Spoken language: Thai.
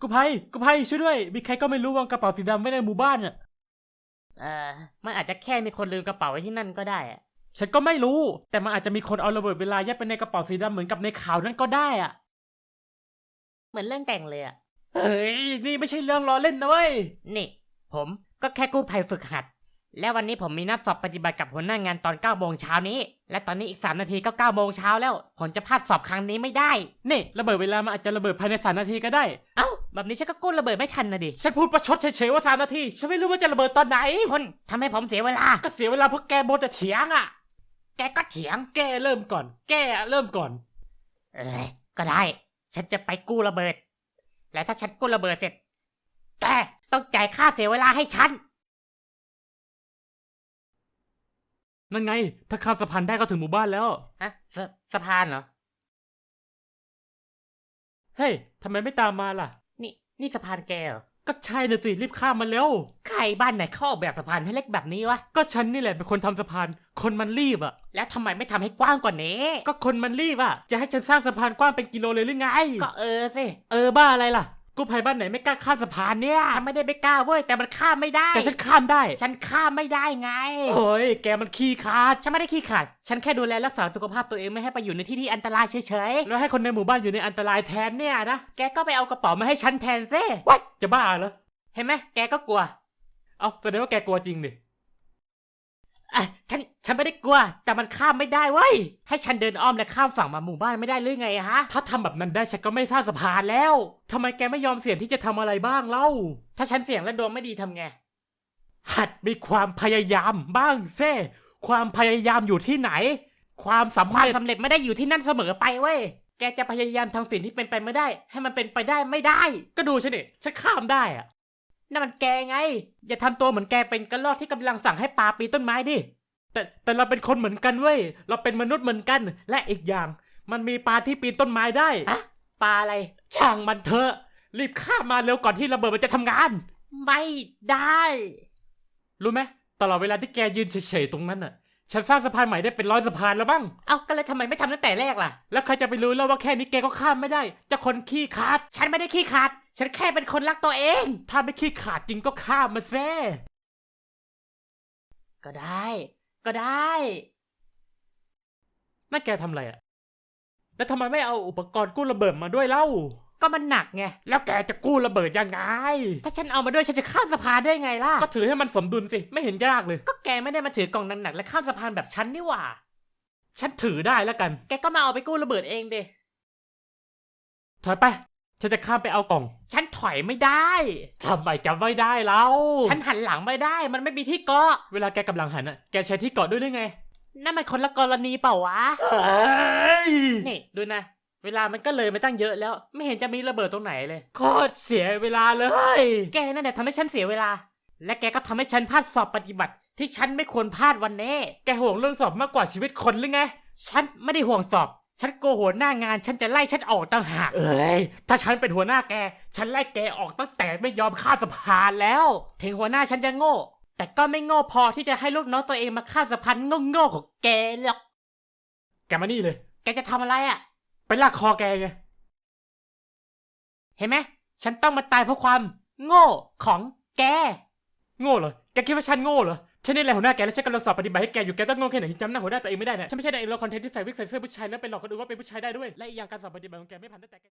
กูภัยกูภัยช่วยด้วย มีใครก็ไม่รู้วางกระเป๋าสีดำไว้ในหมู่บ้านอะเออมันอาจจะแค่มีคนลืมกระเป๋าไว้ที่นั่นก็ได้อะฉันก็ไม่รู้ แต่มันอาจจะมีคนเอาระเบิดเวลายัดไปในกระเป๋าสีดำเหมือนกับในข่าวนั้นก็ได้อะ เหมือนเรื่องแต่งเลยอะเฮ้ย นี่ไม่ใช่เรื่องล้อเล่นนะเว้ย นี่ ผมก็แค่กู้ภัยฝึกหัด และวันนี้ผมมีนัดสอบปฏิบัติกับหัวหน้างานตอน9โมงเช้านี้ และตอนนี้อีก 3 นาทีก็9โมงเช้าแล้ว ผมจะพลาดสอบครั้งนี้ไม่ได้ นี่ระเบิดเวลามันอาจจะระเบิดภายในสามนาทีก็ได้ เอ้า แบบนี้ฉันก็กู้ระเบิดไม่ทันนะดิ ฉันพูดประชดเฉยๆว่าสามนาที ฉันไม่รู้ว่าจะระเบิดตอนไหน คนทำให้ผมเสียเวลา ก็เสียเวลาเพราะแกโมวแต่เถียงอะ แกก็เถียง แกเริ่มก่อน แกเริ่มก่อน เอ้ยก็ได้ ฉันจะไปกู้ระเบิด และถ้าฉันกู้ระเบิดเสร็จ แกต้องจ่ายค่าเสียเวลาให้ฉัน นั่นไง ถ้าข้ามสะพานได้ก็ถึงหมู่บ้านแล้ว ฮะสสะพานเหรอ เฮ้ยทำไมไม่ตามมาล่ะ นี่นี่สะพานแกเหรอ ก็ใช่นะสิรีบข้ามมาเร็ว ใครบ้านไหนเข้าออกแบบสะพานให้เล็กแบบนี้วะ ก็ฉันนี่แหละเป็นคนทำสะพาน คนมันรีบอะ แล้วทำไมไม่ทำให้กว้างกว่านี้ ก็คนมันรีบอะ จะให้ฉันสร้างสะพานกว้างเป็นกิโลเลยหรือไง ก็เออสิ เออบ้าอะไรล่ะ กูภัยบ้านไหนไม่กล้าข้ามสะพานเนี่ย ฉันไม่ได้ไม่กล้าเว้ยแต่มันข้ามไม่ได้ แต่ฉันข้ามได้ ฉันข้ามไม่ได้ไงโอ้ย แกมันขี้คาด ฉันไม่ได้ขี้ขลาด ฉันแค่ดูแลรักษาสุขภาพตัวเองไม่ให้ไปอยู่ในที่ที่อันตรายเฉยแล้วให้คนในหมู่บ้านอยู่ในอันตรายแทนเนี่ยนะๆแกก็ไปเอากระเป๋ามาให้ฉันแทนซิว้ายจะบ้าเหรอ เห็นไหมแกก็กลัว เอาแสดงว่าแกกลัวจริงดิ อะฉันฉันไม่ได้กลัว แต่มันข้ามไม่ได้เว้ยให้ฉันเดินอ้อมและข้ามฝั่งมาหมู่บ้านไม่ได้หรือไงอะฮะ ถ้าทำแบบนั้นได้ฉันก็ไม่สร้างสะพานแล้วทำไมแกไม่ยอมเสี่ยงที่จะทำอะไรบ้างเล่า ถ้าฉันเสี่ยงและดวงไม่ดีทำไง หัดมีความพยายามบ้างเซ่ความพยายามอยู่ที่ไหน ความสำความเร็จสำเร็จไม่ได้อยู่ที่นั่นเสมอไปเว้ย แกจะพยายามทำสิ่งที่เป็นไปไม่ได้ ให้มันเป็นไปได้ไม่ได้ ก็ดูฉันดิฉันข้ามได้อะ นั่นมันแกไง อย่าทำตัวเหมือนแกเป็นกระรอกที่กำลังสั่งให้ปลาปีนต้นไม้ดิ แต่แต่เราเป็นคนเหมือนกันเว้ย เราเป็นมนุษย์เหมือนกัน และอีกอย่าง มันมีปลาที่ปีนต้นไม้ได้อะปลาอะไร ช่างมันเถอะ รีบข้ามมาเร็วก่อนที่ระเบิดมันจะทำงาน ไม่ได้ รู้ไหมตลอดเวลาที่แกยืนเฉยๆตรงนั้นน่ะ ฉันสร้างสะพานใหม่ได้เป็นร้อยสะพานแล้วบ้าง เอ้าก็เลยทำไมไม่ทำตั้งแต่แรกล่ะ แล้วใครจะไปรู้แล้วว่าแค่นี้แกก็ข้ามไม่ได้เจะคนขี้ขาด ฉันไม่ได้ขี้ขาด ฉันแค่เป็นคนรักตัวเอง ถ้าไม่ขี้ขาดจริงก็ข้ามมาแซ่ก็ได้ ก็ได้ นั่นแกทำอะไรอะแล้วทำไมไม่เอาอุปกรณ์กู้ระเบิดมาด้วยเล่า ก็มันหนักไง แล้วแกจะกู้ระเบิดยังไง ถ้าฉันเอามาด้วยฉันจะข้ามสะพานได้ไงล่ะ ก็ถือให้มันสมดุลสิ ไม่เห็นยากเลย ก็แกไม่ได้มาถือกล่องหนักๆและข้ามสะพานแบบฉันนี่หว่า ฉันถือได้แล้วกัน แกก็มาเอาไปกู้ระเบิดเองเดถอยไป ฉันจะข้ามไปเอากล่อง ฉันถอยไม่ได้ทำไมจำไม่ได้เล่าฉันหันหลังไม่ได้ มันไม่มีที่เกาะ เวลาแกกำลังหันอะแกใช้ที่เกาะด้วยหรือไง นั่นมันคนละกรณีเปล่าวะ เฮ้ย นี่ดูนะ เวลามันก็เลยมาตั้งเยอะแล้ว ไม่เห็นจะมีระเบิดตรงไหนเลยโคตรเสียเวลาเลย แกนั่นแหละทำให้ฉันเสียเวลา และแกก็ทำให้ฉันพลาดสอบปฏิบัติ ที่ฉันไม่ควรพลาดวันนี้แกห่วงเรื่องสอบมากกว่าชีวิตคนหรือไง ฉันไม่ได้ห่วงสอบ ฉันโกลัวหัวหน้างาน ฉันจะไล่ฉันออกต่างหาก เอ้ย ถ้าฉันเป็นหัวหน้าแก ฉันไล่แกออกตั้งแต่ไม่ยอมข้ามสะพานแล้ว ถึงหัวหน้าฉันจะโง่ แต่ก็ไม่โง่พอที่จะให้ลูกน้องตัวเองมาข้ามสะพานโง่ๆของแกหรอก แกมานี่เลย แกจะทำอะไรอะ่ะ ไปลากคอแกไง เห็นไหม ฉันต้องมาตายเพราะความ โง่ของแก โง่เหรอ แกคิดว่าฉันโง่เหรอ ฉันนี่แหละหัวหน้าแกและฉันกำลังสอบปฏิบัติให้แกอยู่ แกต้องโง่แค่ไหนที่จำหน้าหัวหน้าตัวเองไม่ได้นะฉันไม่ใช่ในละครเทนต์ที่ใส่วิกใส่เสื้อผู้ชายแล้วไปหลอกคนอื่นว่าเป็นผู้ชายได้ด้วย และอีกอย่างการสอบปฏิบัติของแกไม่ผ่านตั้งแต่แก